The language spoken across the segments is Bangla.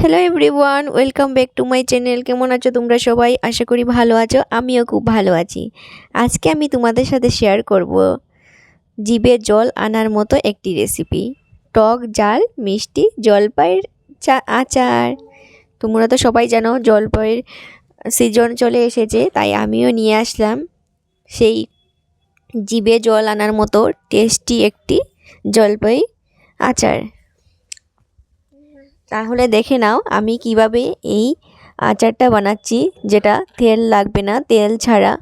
Hello everyone welcome back to my channel কেমন আছো তোমরা সবাই? আশা করি ভালো আছো, আমিও খুব ভালো আছি। আজকে আমি তোমাদের সাথে শেয়ার করব জিভে জল আনার মতো একটি রেসিপি টক, জাল, মিষ্টি, জলপাইয়ের চা, আচার। তোমরা তো সবাই জানো জলপাইয়ের সিজন চলে এসেছে, তাই আমিও নিয়ে আসলাম। সেই জিভে জল আনার মতো টেস্টি একটি জলপাই, আচার। তাহলে দেখে নাও আমি কীভাবে এই আচারটা বানাচ্ছি, যেটা তেল লাগবে না, তেল ছাড়া।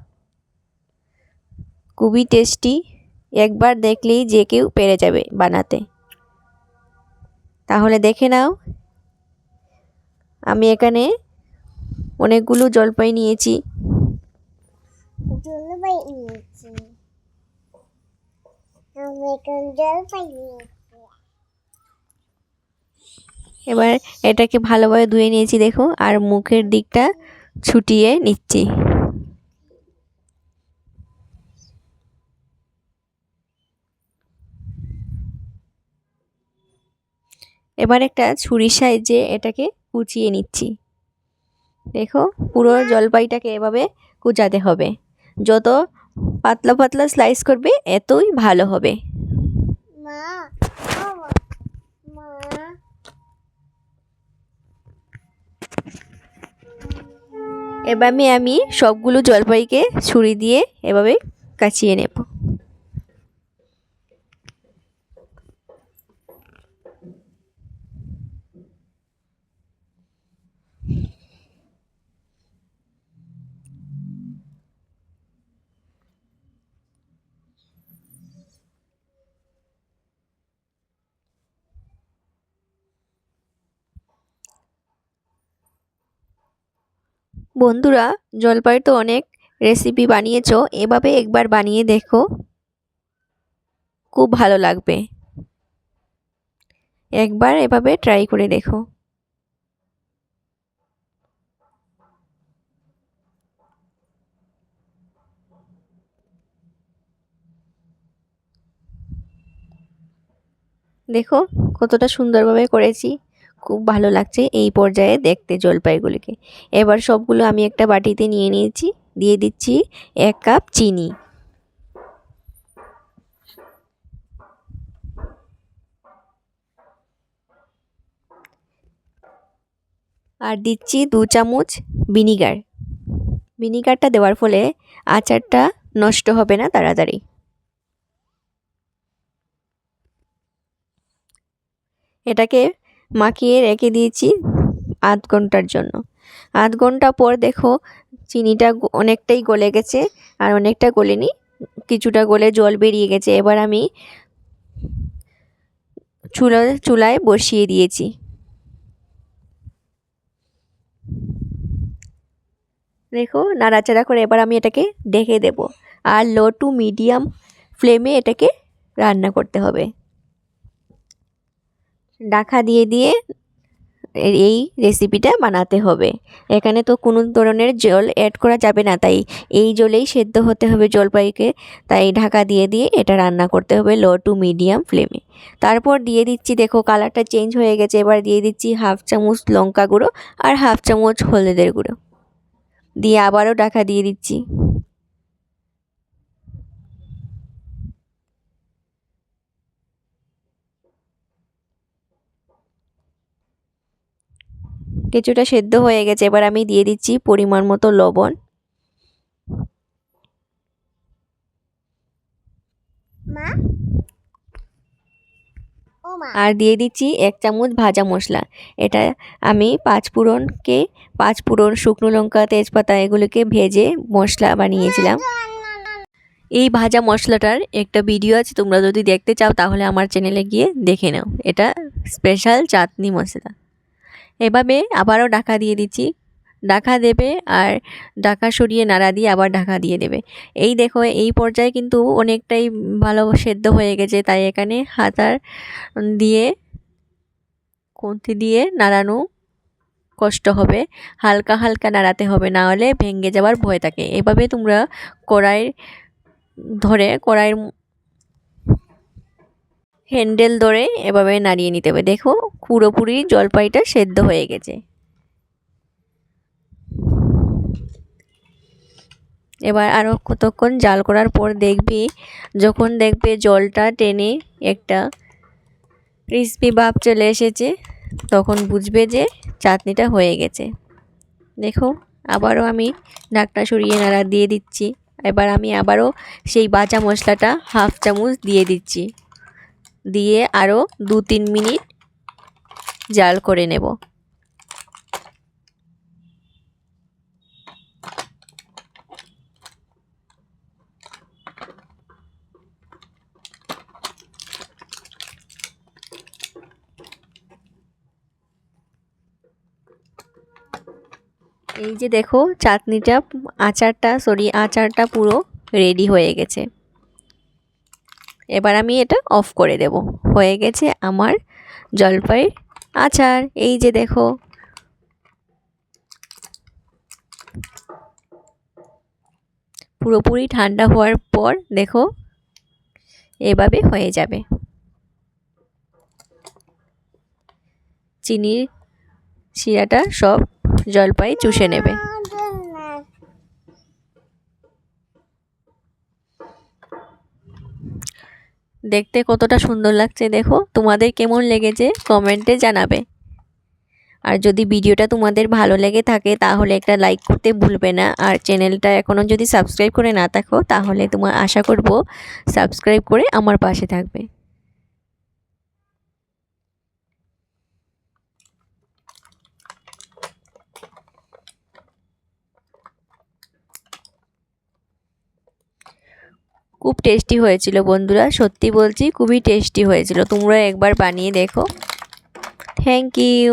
খুবই টেস্টি একবার দেখলেই যে কেউ পেরে যাবে বানাতে। তাহলে দেখে নাও। আমি এখানে অনেকগুলো জলপাই নিয়েছি। জলপাই নিয়েছি। আমি এখন জলপাই নিয়েছি। এবার এটাকে ভালোভাবে ধুয়ে নিয়েছি, দেখো, আর মুখের দিকটা ছুটিয়ে নিচ্ছি। এবার একটা ছুরির সাহায্যে এটাকে কুচিয়ে নিচ্ছি। দেখো, পুরো জলপাইটাকে এভাবে কুচাতে হবে। যত পাতলা পাতলা স্লাইস করবে, এতই ভালো হবে। এবার আমি সবগুলো জলপাইকে ছুরি দিয়ে এভাবে কাচিয়ে নেব। বন্ধুরা, জলপাই তো অনেক রেসিপি বানিয়েছো, এভাবে একবার বানিয়ে দেখো। খুব ভালো লাগবে। একবার এভাবে ট্রাই করে দেখো। দেখো, কতটা সুন্দরভাবে করেছি। খুব ভালো লাগছে এই পর্যায়ে দেখতে জলপাইগুলিকে এবার সবগুলো আমি একটা বাটিতে নিয়ে নিয়েছি, দিয়ে দিচ্ছি এক কাপ চিনি। আর দিচ্ছি দু চামচ ভিনিগার। ভিনিগারটা দেওয়ার ফলে আচারটা নষ্ট হবে না তাড়াতাড়ি। এটাকে মাখিয়ে রেখে দিয়েছি আধ ঘণ্টার জন্য। আধ ঘণ্টা পর দেখো চিনিটা অনেকটাই গলে গেছে আর অনেকটা গলেনি, কিছুটা গলে জল বেরিয়ে গেছে। এবার আমি চুলা, চুলায় বসিয়ে দিয়েছি। দেখো নাড়াচাড়া করে এবার আমি এটাকে ডেকে দেব। আর লো টু মিডিয়াম ফ্লেমে এটাকে রান্না করতে হবে। ডাকা দিয়ে দিয়ে এই রেসিপিটা বানাতে হবে। এখানে তো কোনো ধরনের জল অ্যাড করা যাবে না, তাই এই জলেই সেদ্ধ হতে হবে জলপাইকে। তাই ঢাকা দিয়ে দিয়ে এটা রান্না করতে হবে লো টু মিডিয়াম ফ্লেমে তারপর দিয়ে দিচ্ছি, দেখো কালারটা চেঞ্জ হয়ে গেছে, এবার দিয়ে দিচ্ছি হাফ চামচ লঙ্কা গুঁড়ো আর হাফ চামচ হলুদের গুঁড়ো। দিয়ে আবারও ঢাকা দিয়ে দিচ্ছি। কিছুটা সেদ্ধ হয়ে গেছে। এবার আমি দিয়ে দিচ্ছি পরিমাণ মতো লবণ। মা? আর দিয়ে দিচ্ছি এক চামচ ভাজা মশলা। এটা আমি পাঁচ পাঁচ ফোড়ন শুকনো লঙ্কা তেজপাতা এগুলোকে ভেজে মশলা বানিয়েছিলাম। এই ভাজা মশলাটার একটা ভিডিও আছে তোমরা যদি দেখতে চাও তাহলে আমার চ্যানেলে গিয়ে দেখে নাও। এটা স্পেশাল চাটনি মশলা। এভাবে আবারও ঢাকা দিয়ে দিচ্ছি। ঢাকা দেবে আর ঢাকা সরিয়ে নাড়া দিয়ে আবার ঢাকা দিয়ে দেবে। এই দেখো, এই পর্যায়ে কিন্তু অনেকটাই ভালো সেদ্ধ হয়ে গেছে। তাই এখানে হাতার দিয়ে খুন্তি দিয়ে নাড়ানো কষ্ট হবে। হালকা হালকা নাড়াতে হবে, না হলে ভেঙে যাওয়ার ভয় থাকে। এভাবে তোমরা কড়াই ধরে কড়াইয়ের হ্যান্ডেল ধরে এভাবে নাড়িয়ে নিতে হবে। দেখো, পুরোপুরি জলপাইটা সেদ্ধ হয়ে গেছে। এবার আরও কতক্ষণ জাল করার পর দেখবি, যখন দেখবে জলটা টেনে একটা ক্রিসপি ভাব চলে এসেছে, তখন বুঝবে যে চাটনিটা হয়ে গেছে। দেখো, আবারও আমি ঢাকনা সরিয়ে নাড়া দিয়ে দিচ্ছি। এবার আমি আবারও সেই বাটা মশলাটা হাফ চামচ দিয়ে দিচ্ছি। দিয়ে আরও দু তিন মিনিট জাল করে নেব। এই যে দেখো, চাটনিটা, আচারটা সরি আচারটা পুরো রেডি হয়ে গেছে। এবার আমি এটা অফ করে দেব। হয়ে গেছে আমার জলপাইয়ের আচার। এই যে দেখো। পুরোপুরি ঠান্ডা হওয়ার পর দেখো, এভাবে হয়ে যাবে। চিনির শিরাটা সব জলপাই চুষে নেবে। দেখতে কতটা সুন্দর লাগছে দেখো। তোমাদের কেমন লেগেছে কমেন্টে জানাবে। আর যদি ভিডিওটা তোমাদের ভালো লেগে থাকে তাহলে একটা লাইক করতে ভুলবে না। আর চ্যানেলটা এখনও যদি সাবস্ক্রাইব করে না থাকো তাহলে তোমার আশা করব সাবস্ক্রাইব করে আমার পাশে থাকবে। খুব টেস্টি হয়েছিল বন্ধুরা, সত্যি বলছি খুবই টেস্টি হয়েছিল। তোমরা একবার বানিয়ে দেখো। Thank you